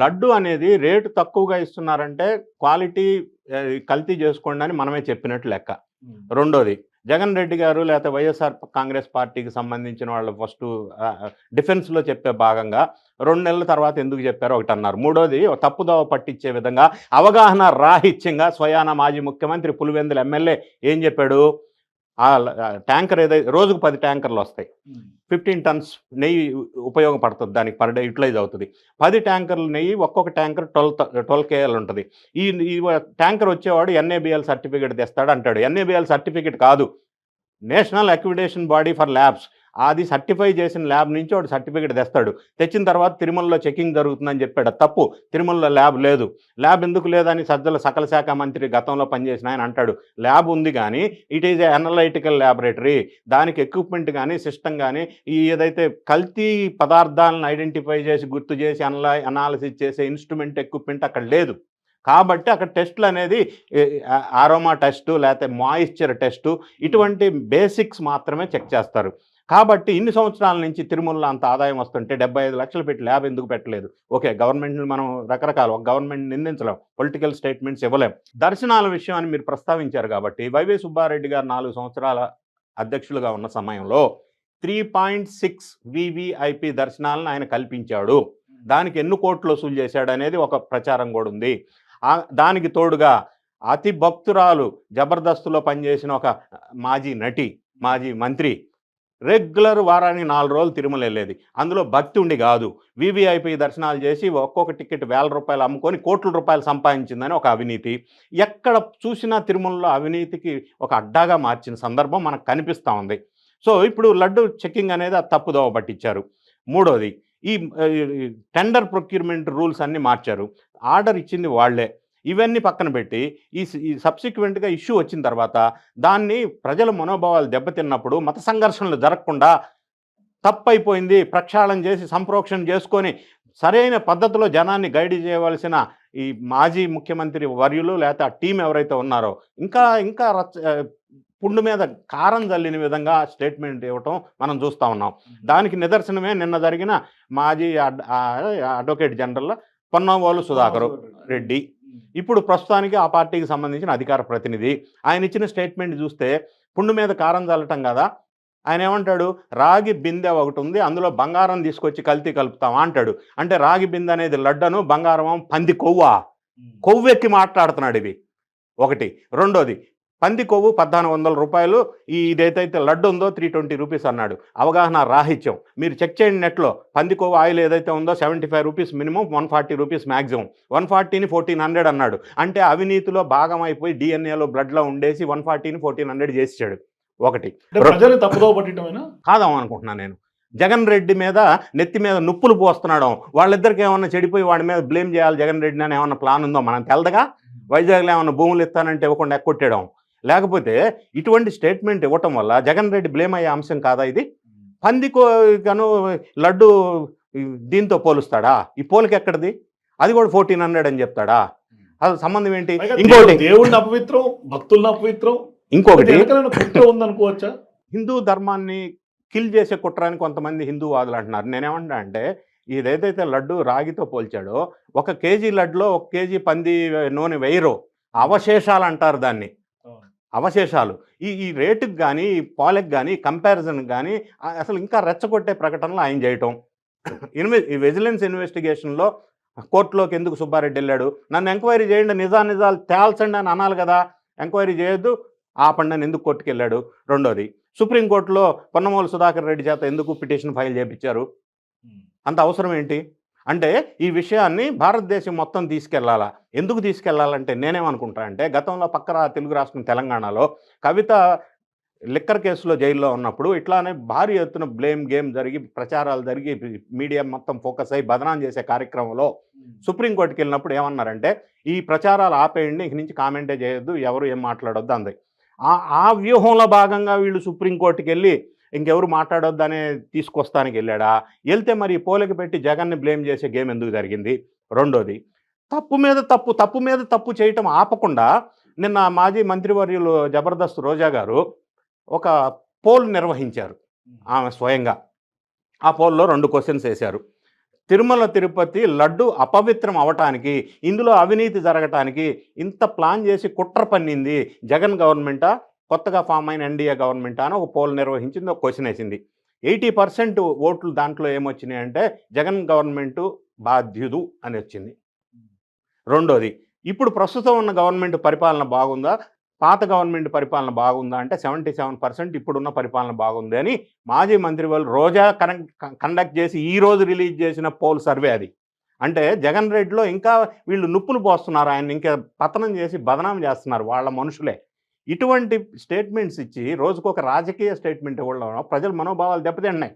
లడ్డు అనేది రేటు తక్కువగా ఇస్తున్నారంటే క్వాలిటీ కల్తీ చేసుకోండి అని మనమే చెప్పినట్టు లెక్క. రెండోది జగన్ రెడ్డి గారు లేకపోతే వైఎస్ఆర్ కాంగ్రెస్ పార్టీకి సంబంధించిన వాళ్ళు ఫస్ట్ డిఫెన్స్లో చెప్పే భాగంగా రెండు నెలల తర్వాత ఎందుకు చెప్పారో ఒకటి అన్నారు. మూడోది తప్పుదోవ పట్టించే విధంగా అవగాహన రాహిత్యంగా స్వయాన మాజీ ముఖ్యమంత్రి పులివెందుల ఎమ్మెల్యే ఏం చెప్పాడు? ఆ ట్యాంకర్ ఏదైతే రోజుకు పది ట్యాంకర్లు వస్తాయి. ఫిఫ్టీన్ టన్స్ నెయ్యి ఉపయోగపడుతుంది దానికి పర్ డే యూటిలైజ్ అవుతుంది. పది ట్యాంకర్లు నెయ్యి ఒక్కొక్క ట్యాంకర్ ట్వెల్వ్ ట్వెల్వ్ కేఎల్ ఉంటుంది. ఈ ఈ ట్యాంకర్ వచ్చేవాడు ఎన్ఏబిఎల్ సర్టిఫికేట్ తెస్తాడు అంటాడు. ఎన్ఏబిఎల్ సర్టిఫికేట్ కాదు. National accreditation body for labs. అది సర్టిఫై చేసిన ల్యాబ్ నుంచి వాడు సర్టిఫికేట్ తెస్తాడు. తెచ్చిన తర్వాత తిరుమలలో చెకింగ్ జరుగుతుందని చెప్పాడు. తప్పు. తిరుమలలో ల్యాబ్ లేదు. ల్యాబ్ ఎందుకు లేదని సజ్జల సకల శాఖ మంత్రి గతంలో పనిచేసిన ఆయన అంటాడు. ల్యాబ్ ఉంది కానీ it is a analytical laboratory. దానికి ఎక్విప్మెంట్ కానీ సిస్టమ్ కానీ ఈ ఏదైతే కల్తీ పదార్థాలను ఐడెంటిఫై చేసి గుర్తు చేసి అనలా అనాలిసిస్ చేసే ఇన్స్ట్రుమెంట్ ఎక్విప్మెంట్ అక్కడ లేదు. కాబట్టి అక్కడ టెస్టులు అనేది ఆరోమా టెస్టు లేకపోతే మాయిశ్చర్ టెస్టు ఇటువంటి బేసిక్స్ మాత్రమే చెక్ చేస్తారు. కాబట్టి ఇన్ని సంవత్సరాల నుంచి తిరుమలలో అంత ఆదాయం వస్తుంటే డెబ్బై ఐదు లక్షలు పెట్టి ల్యాబ్ ఎందుకు పెట్టలేదు? ఓకే గవర్నమెంట్ని మనం రకరకాల ఒక గవర్నమెంట్ నిందించలేం పొలిటికల్ స్టేట్మెంట్స్ ఇవ్వలేం. దర్శనాల విషయాన్ని మీరు ప్రస్తావించారు కాబట్టి వైవే సుబ్బారెడ్డి గారు నాలుగు సంవత్సరాల అధ్యక్షులుగా ఉన్న సమయంలో త్రీ పాయింట్ సిక్స్ వివిఐపి దర్శనాలను ఆయన కల్పించాడు. దానికి ఎన్ని కోట్లు వసూలు చేశాడు అనేది ఒక ప్రచారం కూడా ఉంది. దానికి తోడుగా అతి భక్తురాలు జబర్దస్త్లో పనిచేసిన ఒక మాజీ నటి మాజీ మంత్రి రెగ్యులర్ వారానికి నాలుగు రోజులు తిరుమల వెళ్ళేది. అందులో భక్తి ఉండి కాదు. వివిఐపి దర్శనాలు చేసి ఒక్కొక్క టికెట్ వేల రూపాయలు అమ్ముకొని కోట్ల రూపాయలు సంపాదించిందని ఒక అవినీతి. ఎక్కడ చూసినా తిరుమలలో అవినీతికి ఒక అడ్డాగా మార్చిన సందర్భం మనకు కనిపిస్తూ ఉంది. సో ఇప్పుడు లడ్డు చెక్కింగ్ అనేది అది తప్పుదోవ పట్టించారు. మూడోది ఈ టెండర్ ప్రొక్యూర్మెంట్ రూల్స్ అన్నీ మార్చారు. ఆర్డర్ ఇచ్చింది వాళ్ళే. ఇవన్నీ పక్కన పెట్టి ఈ సబ్సిక్వెంట్గా ఇష్యూ వచ్చిన తర్వాత దాన్ని ప్రజల మనోభావాలు దెబ్బతిన్నప్పుడు మత సంఘర్షణలు జరగకుండా తప్పైపోయింది. ప్రక్షాళన చేసి సంప్రోక్షణ చేసుకొని సరైన పద్ధతిలో జనాన్ని గైడ్ చేయవలసిన ఈ మాజీ ముఖ్యమంత్రి వర్యులు లేకపోతే ఆ టీం ఎవరైతే ఉన్నారో ఇంకా ఇంకా రచ్చ పుండు మీద కారం చల్లిన విధంగా స్టేట్మెంట్ ఇవ్వటం మనం చూస్తూ ఉన్నాం. దానికి నిదర్శనమే నిన్న జరిగిన మాజీ అడ్వకేట్ జనరల్ పొన్నవోలు సుధాకర్ రెడ్డి. ఇప్పుడు ప్రస్తుతానికి ఆ పార్టీకి సంబంధించిన అధికార ప్రతినిధి. ఆయన ఇచ్చిన స్టేట్మెంట్ చూస్తే పుండు మీద కారం చల్లటం కదా. ఆయన ఏమంటాడు? రాగి బిందె ఒకటి ఉంది అందులో బంగారం తీసుకొచ్చి కల్తీ కలుపుతాం అంటాడు. అంటే రాగి బిందె అనేది లడ్డను బంగారం పంది కొవ్వా? కొవ్వెక్కి మాట్లాడుతున్నాడు ఇవి. ఒకటి. రెండోది పంది కొవ్వు పద్నాలుగు వందల రూపాయలు. ఈ ఇదైతే లడ్డు ఉందో త్రీ ట్వంటీ రూపీస్ అన్నాడు. అవగాహన రాహిత్యం. మీరు చెక్ చేయండి నెట్లో. పంది కొవ్వు ఆయిల్ ఏదైతే ఉందో seventy five rupees minimum one forty rupees maximum one ఫార్టీని fourteen hundred అన్నాడు. అంటే అవినీతిలో భాగం అయిపోయి డిఎన్ఏలో బ్లడ్లో ఉండేసి వన్ ఫార్టీని ఫోర్టీన్ హండ్రెడ్ చేసాడు ఒకటి. ప్రజలు తప్పుదోవ పట్టడమేనా కాదాం అనుకుంటున్నాను నేను. జగన్ రెడ్డి మీద నెత్తి మీద నుప్పులు పోస్తున్నాడు. వాళ్ళిద్దరికి ఏమన్నా చెడిపోయి వాడి మీద బ్లేమ్ చేయాలి జగన్ రెడ్డి అని ఏమన్నా ప్లాన్ ఉందో? మనం తెలదగా. వైజాగ్లో ఏమన్నా భూములు ఇస్తానంటే ఇవ్వకుండా ఎక్కొట్టేయడం. లేకపోతే ఇటువంటి స్టేట్మెంట్ ఇవ్వటం వల్ల జగన్ రెడ్డి బ్లేమ్ అయ్యే అంశం కాదా ఇది? పందికో గను లడ్డు దీంతో పోలుస్తాడా? ఈ పోలిక ఎక్కడిది? అది కూడా ఫోర్టీన్ హండ్రెడ్ అని చెప్తాడా? అది సంబంధం ఏంటి? ఇంకోటి దేవుడు- దేవుడిని అపవిత్రం భక్తుల్ని అపవిత్రం. ఇంకొకటి కుట్ర ఉందనుకోవచ్చా? హిందూ ధర్మాన్ని కిల్ చేసే కుట్రాని కొంతమంది హిందూవాదులు అంటున్నారు. నేనేమంటా అంటే ఇదేదైతే లడ్డు రాగితో పోల్చాడో ఒక కేజీ లడ్డులో ఒక కేజీ పంది నూనె వేయరు అవశేషాలు అంటారు దాన్ని. అవశేషాలు. ఈ ఈ రేటుకి కానీ ఈ పాలకి కానీ కంపారిజన్కి కానీ ఆ- అసలు ఇంకా రెచ్చగొట్టే ప్రకటనలు ఆయన చేయటం. ఇన్వె ఈ విజిలెన్స్ ఇన్వెస్టిగేషన్లో కోర్టులోకి ఎందుకు సుబ్బారెడ్డి వెళ్ళాడు? నన్ను ఎంక్వైరీ చేయండి నిజా నిజాలు తేల్చండి అని అనాలి కదా. ఎంక్వైరీ చేయొద్దు ఆపండి అని ఎందుకు కోర్టుకు వెళ్ళాడు? రెండోది సుప్రీంకోర్టులో పొన్నమూలు సుధాకర్ రెడ్డి చేత ఎందుకు పిటిషన్ ఫైల్ చేయించారు అంత అవసరం ఏంటి? అంటే ఈ విషయాన్ని భారతదేశం మొత్తం తీసుకెళ్ళాలా ఎందుకు తీసుకెళ్ళాలంటే నేనేమనుకుంటా అంటే గతంలో పక్క తెలుగు రాష్ట్రం తెలంగాణలో కవిత లిక్కర్ కేసులో జైల్లో ఉన్నప్పుడు ఇట్లానే భారీ ఎత్తున బ్లేమ్ గేమ్ జరిగి ప్రచారాలు జరిగి మీడియా మొత్తం ఫోకస్ అయ్యి బదనాం చేసే కార్యక్రమంలో సుప్రీంకోర్టుకి వెళ్ళినప్పుడు ఏమన్నారంటే ఈ ప్రచారాలు ఆపేయండి ఇక నుంచి కామెంటే చేయొద్దు ఎవరు ఏం మాట్లాడొద్దు అంది. ఆ ఆ వ్యూహంలో భాగంగా వీళ్ళు సుప్రీంకోర్టుకి వెళ్ళి ఇంకెవరు మాట్లాడొద్దు అనే తీసుకొస్తానికి వెళ్ళాడా? వెళ్తే మరి పోలిక పెట్టి జగన్ని బ్లేమ్ చేసే గేమ్ ఎందుకు జరిగింది? రెండోది తప్పు మీద తప్పు తప్పు మీద తప్పు చేయటం ఆపకుండా నిన్న మాజీ మంత్రివర్యులు జబర్దస్త్ రోజా గారు ఒక పోల్ నిర్వహించారు ఆమె స్వయంగా. ఆ పోల్లో రెండు క్వశ్చన్స్ వేశారు. తిరుమల తిరుపతి లడ్డు అపవిత్రం అవటానికి ఇందులో అవినీతి జరగటానికి ఇంత ప్లాన్ చేసి కుట్ర పన్నింది జగన్ గవర్నమెంటా? కొత్తగా ఫామ్ అయిన ఎన్డీఏ గవర్నమెంట్ అని ఒక పోల్ నిర్వహించింది ఒక క్వశ్చన్ వేసింది. ఎయిటీ పర్సెంట్ ఓట్లు దాంట్లో ఏమొచ్చినాయి అంటే జగన్ గవర్నమెంట్ బాధ్యుడు అని వచ్చింది. రెండోది ఇప్పుడు ప్రస్తుతం ఉన్న గవర్నమెంట్ పరిపాలన బాగుందా? పాత గవర్నమెంట్ పరిపాలన బాగుందా అంటే సెవెంటీ సెవెన్ పర్సెంట్ ఇప్పుడున్న పరిపాలన బాగుంది అని మాజీ మంత్రి వాళ్ళు రోజా కనెక్ట్ కండక్ట్ చేసి ఈ రోజు రిలీజ్ చేసిన పోల్ సర్వే అది. అంటే జగన్ రెడ్డిలో ఇంకా వీళ్ళు నుప్పులు పోస్తున్నారు ఆయన ఇంకా పతనం చేసి బదనాం చేస్తున్నారు వాళ్ళ మనుషులే. ఇటువంటి స్టేట్మెంట్స్ ఇచ్చి రోజుకొక రాజకీయ స్టేట్మెంట్ ఇవ్వడం ప్రజల మనోభావాలు దెబ్బతిన్నాయి.